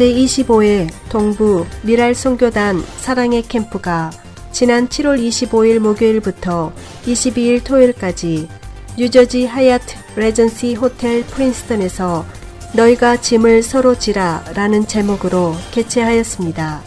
제25회 동부 미랄 선교단 사랑의 캠프가 지난 7월 25일 목요일부터 22일 토요일까지 뉴저지 하얏트 레전시 호텔 프린스턴에서 너희가 짐을 서로 지라 라는 제목으로 개최하였습니다.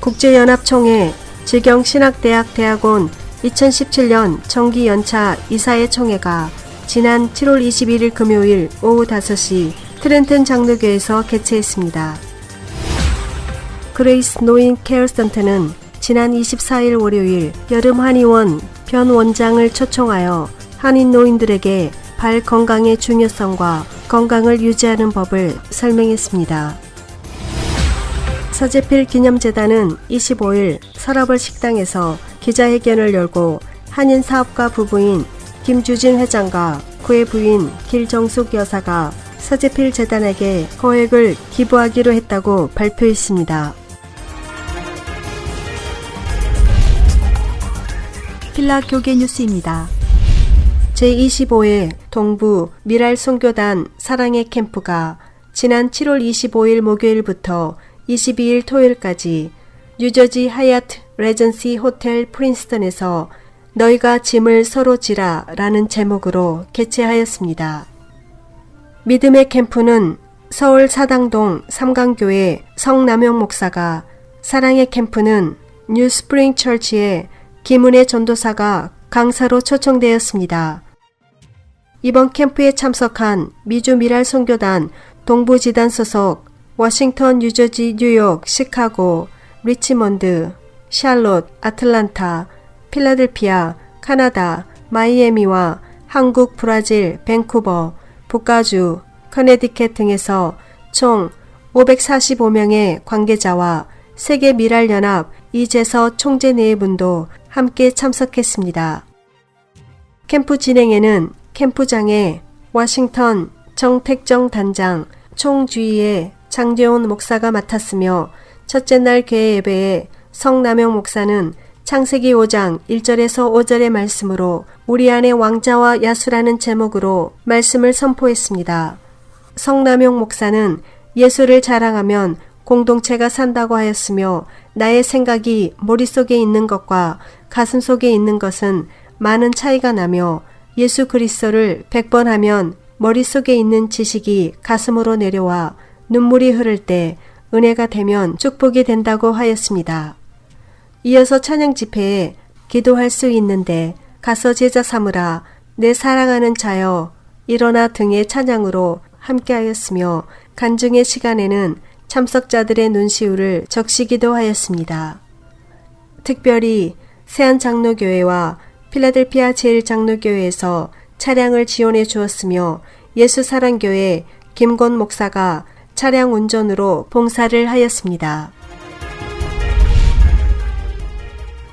국제연합총회 지경신학대학 대학원 2017년 정기 연차 이사회 총회가 지난 7월 21일 금요일 오후 5시 트렌튼 장로교에서 개최했습니다. 그레이스 노인 케어 센터는 지난 24일 월요일 여름 한의원 변 원장을 초청하여 한인 노인들에게 발 건강의 중요성과 건강을 유지하는 법을 설명했습니다. 서재필 기념재단은 25일 서라벌 식당에서 기자회견을 열고 한인 사업가 부부인 김주진 회장과 그의 부인 길정숙 여사가 서재필 재단에게 거액을 기부하기로 했다고 발표했습니다. 필라 교계 뉴스입니다. 제25회 동부 미랄 선교단 사랑의 캠프가 지난 7월 25일 목요일부터 22일 토요일까지 뉴저지 하얏트 레전시 호텔 프린스턴에서 너희가 짐을 서로 지라 라는 제목으로 개최하였습니다. 믿음의 캠프는 서울 사당동 삼강교회 성남영 목사가 사랑의 캠프는 뉴스프링 처치의 김은혜 전도사가 강사로 초청되었습니다. 이번 캠프에 참석한 미주 미랄 선교단 동부지단 소속 워싱턴, 뉴저지, 뉴욕, 시카고, 리치먼드, 샬롯, 아틀란타, 필라델피아, 카나다, 마이애미와 한국, 브라질, 밴쿠버, 북가주, 커네디켓 등에서 총 545명의 관계자와 세계 미랄연합 이재서 총재 네 분도 함께 참석했습니다. 캠프 진행에는 캠프장에 워싱턴 정택정 단장, 총주의의 장재원 목사가 맡았으며 첫째 날 교회 예배에 성남영 목사는 창세기 5장 1절에서 5절의 말씀으로 우리 안에 왕자와 야수라는 제목으로 말씀을 선포했습니다. 성남용 목사는 예수를 자랑하면 공동체가 산다고 하였으며 나의 생각이 머릿속에 있는 것과 가슴 속에 있는 것은 많은 차이가 나며 예수 그리스도를 100번 하면 머릿속에 있는 지식이 가슴으로 내려와 눈물이 흐를 때 은혜가 되면 축복이 된다고 하였습니다. 이어서 찬양 집회에 기도할 수 있는데 가서 제자 삼으라 내 사랑하는 자여 일어나 등의 찬양으로 함께하였으며 간증의 시간에는 참석자들의 눈시울을 적시기도 하였습니다. 특별히 세안 장로교회와 필라델피아 제일장로교회에서 차량을 지원해 주었으며 예수사랑교회 김권 목사가 차량 운전으로 봉사를 하였습니다.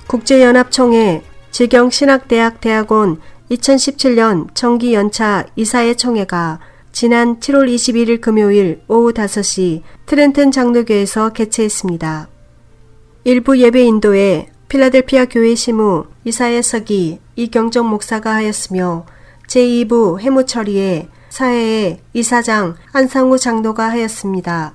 국제연합총회 지경신학대학 대학원 2017년 정기 연차 이사회 총회가 지난 7월 21일 금요일 오후 5시 트렌튼 장로교에서 개최했습니다. 일부 예배 인도에 필라델피아 교회 시무 서기 이경정 목사가 하였으며 제2부 해무 처리에 사회의 이사장 한상우 장로가 하였습니다.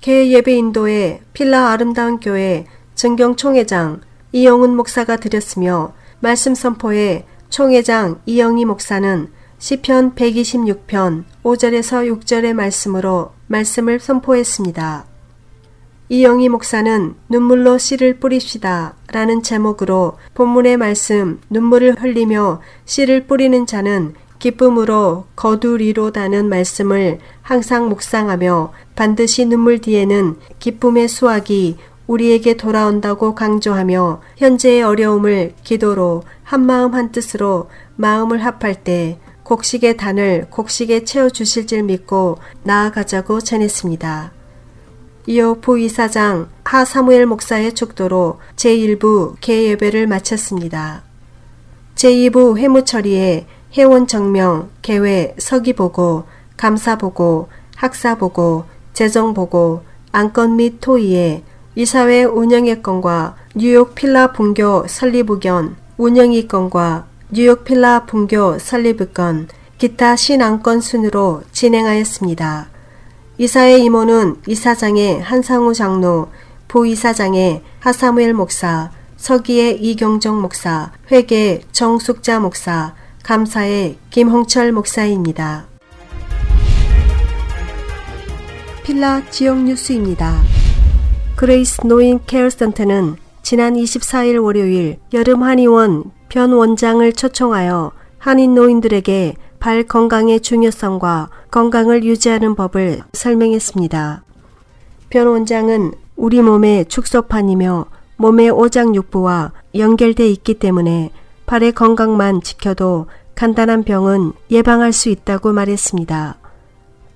개 예배 인도에 필라 아름다운 교회 증경 총회장 이영훈 목사가 드렸으며 말씀 선포에 총회장 이영희 목사는 시편 126편 5절에서 6절의 말씀으로 말씀을 선포했습니다. 이영희 목사는 눈물로 씨를 뿌립시다 라는 제목으로 본문의 말씀 눈물을 흘리며 씨를 뿌리는 자는 기쁨으로 거두리로다는 말씀을 항상 묵상하며 반드시 눈물 뒤에는 기쁨의 수확이 우리에게 돌아온다고 강조하며 현재의 어려움을 기도로 한마음 한뜻으로 마음을 합할 때 곡식의 단을 곡식에 채워 주실 줄 믿고 나아가자고 전했습니다. 이어 부이사장 하사무엘 목사의 축도로 제1부 개예배를 마쳤습니다. 제2부 회무 처리에 회원 정명, 개회, 서기 보고, 감사 보고, 학사 보고, 재정 보고, 안건 및 토의에 이사회 운영의 건과 뉴욕 필라 분교 설립 의견, 운영이 건과 뉴욕 필라 분교 설립 의건, 기타 신안건 순으로 진행하였습니다. 이사의 이모는 이사장의 한상우 장로, 부이사장의 하사무엘 목사, 서기의 이경정 목사, 회계 정숙자 목사, 감사의 김홍철 목사입니다. 필라 지역 뉴스입니다. 그레이스 노인 케어 센터는 지난 24일 월요일 여름 한의원 변 원장을 초청하여 한인 노인들에게 발 건강의 중요성과 건강을 유지하는 법을 설명했습니다. 변 원장은 우리 몸의 축소판이며 몸의 오장육부와 연결돼 있기 때문에 발의 건강만 지켜도 간단한 병은 예방할 수 있다고 말했습니다.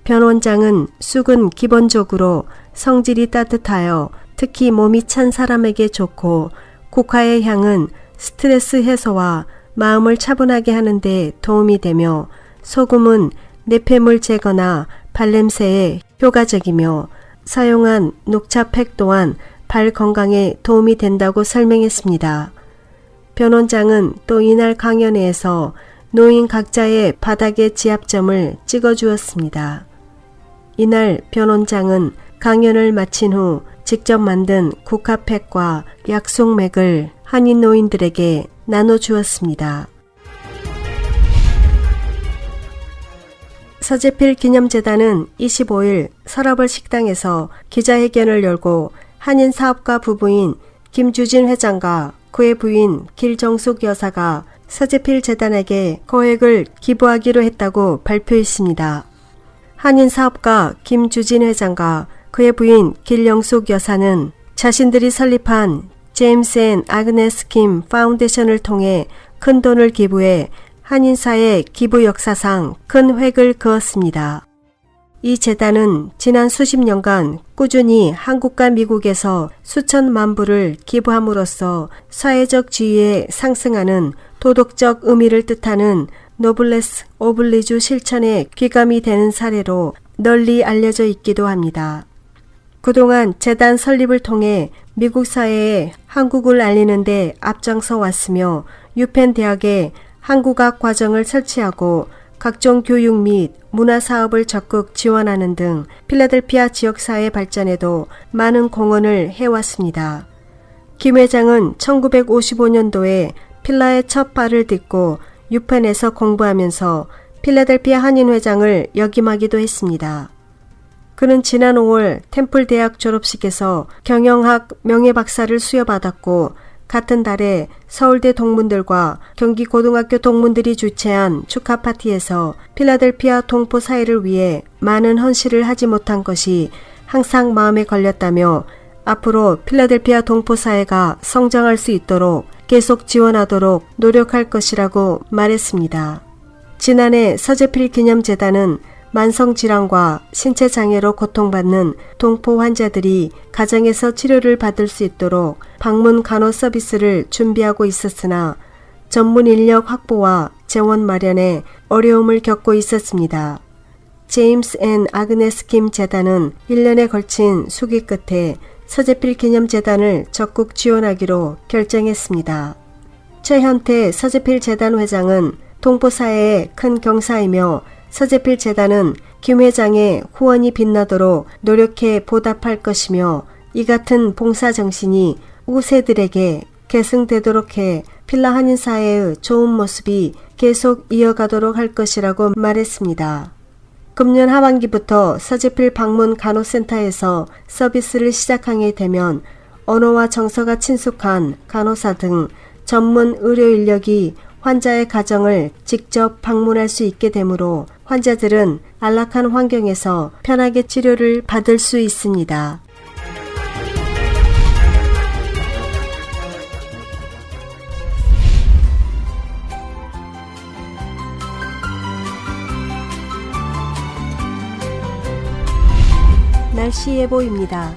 변 원장은 쑥은 기본적으로 성질이 따뜻하여 특히 몸이 찬 사람에게 좋고 국화의 향은 스트레스 해소와 마음을 차분하게 하는데 도움이 되며 소금은 내폐물 제거나 발냄새에 효과적이며 사용한 녹차팩 또한 발 건강에 도움이 된다고 설명했습니다. 변 원장은 또 이날 강연회에서 노인 각자의 바닥의 지압점을 찍어 주었습니다. 이날 변 원장은 강연을 마친 후 직접 만든 국화팩과 약속맥을 한인 노인들에게 나눠주었습니다. 서재필 기념재단은 25일 서러벌 식당에서 기자회견을 열고 한인 사업가 부부인 김주진 회장과 그의 부인 길정숙 여사가 서재필 재단에게 거액을 기부하기로 했다고 발표했습니다. 한인 사업가 김주진 회장과 그의 부인 길영숙 여사는 자신들이 설립한 제임스 앤 아그네스 킴 파운데이션을 통해 큰 돈을 기부해 한인사의 기부 역사상 큰 획을 그었습니다. 이 재단은 지난 수십 년간 꾸준히 한국과 미국에서 수천만 불을 기부함으로써 사회적 지위에 상승하는 도덕적 의미를 뜻하는 노블레스 오블리주 실천에 귀감이 되는 사례로 널리 알려져 있기도 합니다. 그동안 재단 설립을 통해 미국 사회에 한국을 알리는데 앞장서 왔으며 유펜 대학에 한국학 과정을 설치하고 각종 교육 및 문화 사업을 적극 지원하는 등 필라델피아 지역 사회 발전에도 많은 공헌을 해왔습니다. 김 회장은 1955년도에 필라의 첫 발을 딛고 유펜에서 공부하면서 필라델피아 한인 회장을 역임하기도 했습니다. 그는 지난 5월 템플 대학 졸업식에서 경영학 명예박사를 수여받았고 같은 달에 서울대 동문들과 경기고등학교 동문들이 주최한 축하 파티에서 필라델피아 동포 사회를 위해 많은 헌신을 하지 못한 것이 항상 마음에 걸렸다며 앞으로 필라델피아 동포 사회가 성장할 수 있도록 계속 지원하도록 노력할 것이라고 말했습니다. 지난해 서재필 기념재단은 만성질환과 신체장애로 고통받는 동포 환자들이 가정에서 치료를 받을 수 있도록 방문 간호 서비스를 준비하고 있었으나 전문 인력 확보와 재원 마련에 어려움을 겪고 있었습니다. 제임스 앤 아그네스 김 재단은 1년에 걸친 수기 끝에 서재필 기념재단을 적극 지원하기로 결정했습니다. 최현태 서재필 재단 회장은 동포사회의 큰 경사이며 서재필 재단은 김 회장의 후원이 빛나도록 노력해 보답할 것이며 이 같은 봉사 정신이 우세들에게 계승되도록 해 필라 한인 사회의 좋은 모습이 계속 이어가도록 할 것이라고 말했습니다. 금년 하반기부터 서재필 방문 간호센터에서 서비스를 시작하게 되면 언어와 정서가 친숙한 간호사 등 전문 의료 인력이 환자의 가정을 직접 방문할 수 있게 되므로 환자들은 안락한 환경에서 편하게 치료를 받을 수 있습니다. 날씨 예보입니다.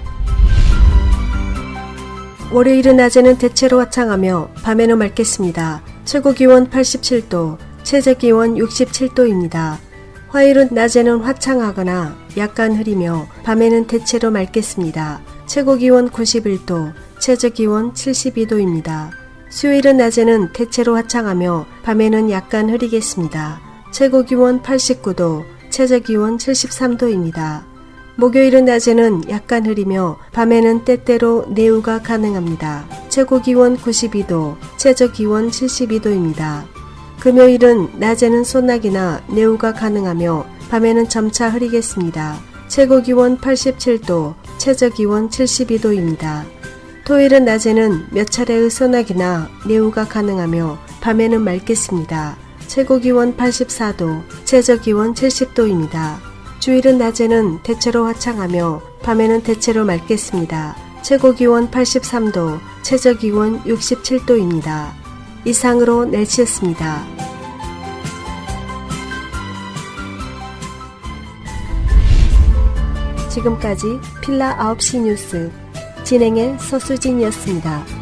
월요일은 낮에는 대체로 화창하며 밤에는 맑겠습니다. 최고 기온 87도, 최저 기온 67도입니다. 화요일은 낮에는 화창하거나 약간 흐리며 밤에는 대체로 맑겠습니다. 최고 기온 91도, 최저 기온 72도입니다. 수요일은 낮에는 대체로 화창하며 밤에는 약간 흐리겠습니다. 최고 기온 89도, 최저 기온 73도입니다. 목요일은 낮에는 약간 흐리며 밤에는 때때로 내우가 가능합니다. 최고 기온 92도, 최저 기온 72도입니다. 금요일은 낮에는 소나기나 내우가 가능하며 밤에는 점차 흐리겠습니다. 최고 기온 87도, 최저 기온 72도입니다. 토요일은 낮에는 몇 차례의 소나기나 내우가 가능하며 밤에는 맑겠습니다. 최고 기온 84도, 최저 기온 70도입니다. 주일은 낮에는 대체로 화창하며 밤에는 대체로 맑겠습니다. 최고 기온 83도, 최저 기온 67도입니다. 이상으로 날씨였습니다. 지금까지 필라 9시 뉴스 진행의 서수진이었습니다.